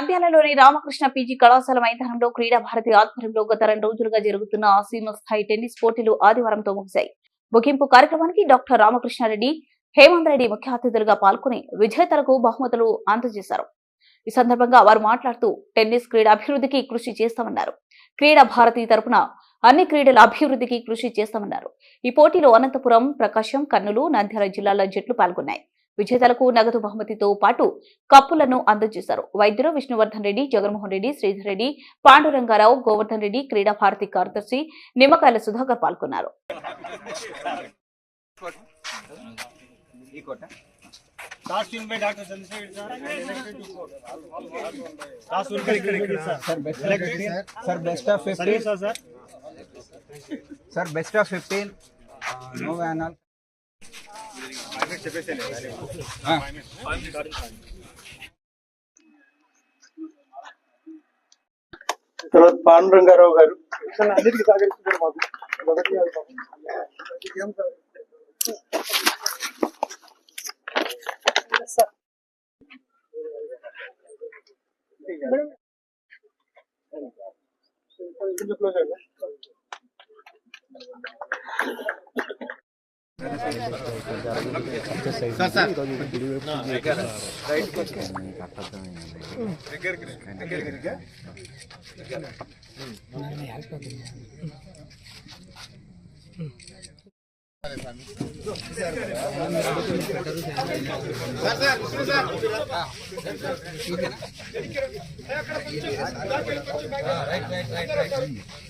నంద్యాలలోని Ramakrishna PG కళాశాల మైదానంలో క్రీడా భారతి ఆధ్వర్యంలో గత రెండు రోజులుగా జరుగుతున్న ఆసీమ స్థాయి టెన్నిస్ పోటీలు ఆదివారంతో ముగిశాయి. ముగింపు కార్యక్రమానికి డాక్టర్ రామకృష్ణారెడ్డి హేమంత్ రెడ్డి ముఖ్య అతిథులుగా పాల్గొని విజేతలకు బహుమతులు అందజేశారు. ఈ సందర్భంగా వారు మాట్లాడుతూ టెన్నిస్ క్రీడ అభివృద్ధికి కృషి చేస్తామన్నారు. క్రీడా భారతి తరపున అన్ని క్రీడల అభివృద్ధికి కృషి చేస్తామన్నారు. ఈ పోటీలో అనంతపురం ప్రకాశం కర్నూలు నంద్యాల జిల్లాల జట్లు పాల్గొన్నాయి. విజేతలకు నగదు బహుమతితో పాటు కప్పులను అందజేశారు వైద్యులు విష్ణువర్ధన్ రెడ్డి జగన్మోహన్ రెడ్డి శ్రీధర్ రెడ్డి పాండురంగారావు గోవర్ధన్ రెడ్డి క్రీడా భారతి కార్యదర్శి నిమ్మకాయల సుధాకర్ పాల్గొన్నారు sir sir best of fifteen no best of fifteen సర్వీసా sir sir best of fifteen no వ్యానల్ తర్వాత పాండురంగారావు గారు. అన్నిటికీ సహకరిస్తున్నారు మాకు మొదటి రైట్ రైట్ రైట్ రైట్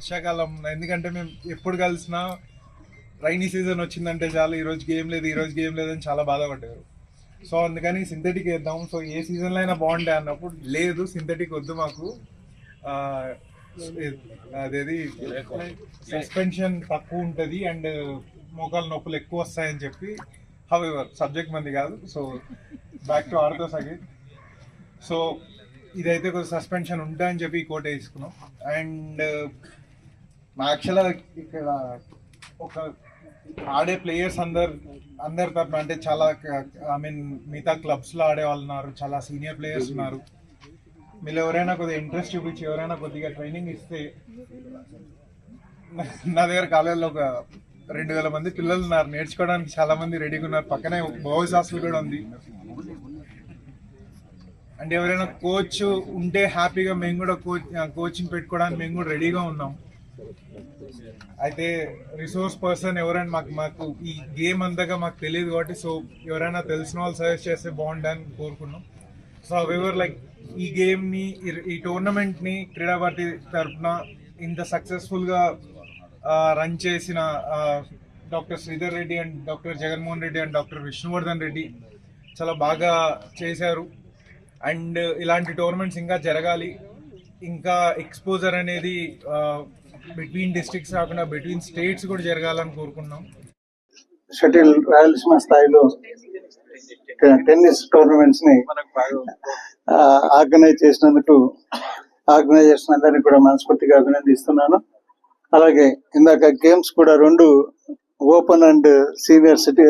వర్షాకాలం ఎందుకంటే మేము ఎప్పుడు కలిసినా రైనీ సీజన్ వచ్చిందంటే చాలు ఈరోజు గేమ్ లేదు ఈరోజు గేమ్ లేదని చాలా బాధపడ్డారు. సో అందుకని సింథటిక్ వేద్దాం. సో ఏ సీజన్లో అయినా బాగుంటాయి అన్నప్పుడు లేదు సింథటిక్ వద్దు మాకు. అదేది? సస్పెన్షన్ తక్కువ ఉంటుంది అండ్ మోకాలు నొప్పులు ఎక్కువ వస్తాయని చెప్పి హవెవర్ సబ్జెక్ట్ మంది కాదు. So back to orthos again so ఇదైతే కొంచెం సస్పెన్షన్ ఉంటాయని చెప్పి ఈ కోట వేసుకున్నాం. అండ్ యాక్చువల్గా ఇక్కడ ఒక ఆడే ప్లేయర్స్ అందరు అందరి తరఫున అంటే చాలా ఐ మీన్ మిగతా క్లబ్స్లో ఆడే వాళ్ళు ఉన్నారు చాలా సీనియర్ ప్లేయర్స్ ఉన్నారు. మీరు ఎవరైనా కొద్దిగా ఇంట్రెస్ట్ చూపించి ఎవరైనా కొద్దిగా ట్రైనింగ్ ఇస్తే నా- నా దగ్గర కాలేజీలో ఒక రెండు వేల మంది పిల్లలు ఉన్నారు. నేర్చుకోవడానికి చాలా మంది రెడీగా ఉన్నారు. పక్కనే బాయ్స్ హాస్టల్ కూడా ఉంది. అంటే ఎవరైనా కోచ్ ఉంటే హ్యాపీగా మేము కూడా కోచ్ కోచింగ్ పెట్టుకోవడానికి మేము కూడా రెడీగా ఉన్నాం. అయితే రిసోర్స్ పర్సన్ ఎవరైనా మాకు మాకు ఈ గేమ్ అంతగా మాకు తెలియదు కాబట్టి సో ఎవరైనా తెలిసిన వాళ్ళు సజెస్ట్ చేస్తే బాగుండని కోరుకున్నాం. సో ఎవర్ లైక్ ఈ గేమ్ని ఈ టోర్నమెంట్ని క్రీడాభారతి తరఫున ఇంత సక్సెస్ఫుల్గా రన్ చేసిన doctor Sridhar Reddy and doctor Jaganmohan Reddy and doctor Vishnuvardhan Reddy చాలా బాగా చేశారు. అండ్ ఇలాంటి టోర్నమెంట్స్ ఇంకా జరగాలి. ఇంకా ఎక్స్పోజర్ అనేది బిట్వీన్ డిస్ట్రిక్ట్స్ కాకుండా బిట్వీన్ స్టేట్స్ కూడా జరగాలని కోరుకున్నాం. షటిల్ రాయలసీమ స్థాయిలో టెన్నిస్ టోర్నమెంట్స్ని ఆర్గనైజ్ చేసినందుకు ఆర్గనైజేషన్ అందరినీ కూడా మనస్ఫూర్తిగా అభినందిస్తున్నాను. అలాగే ఇందాక గేమ్స్ కూడా రెండు ఓపెన్ అండ్ సీనియర్ సిటీ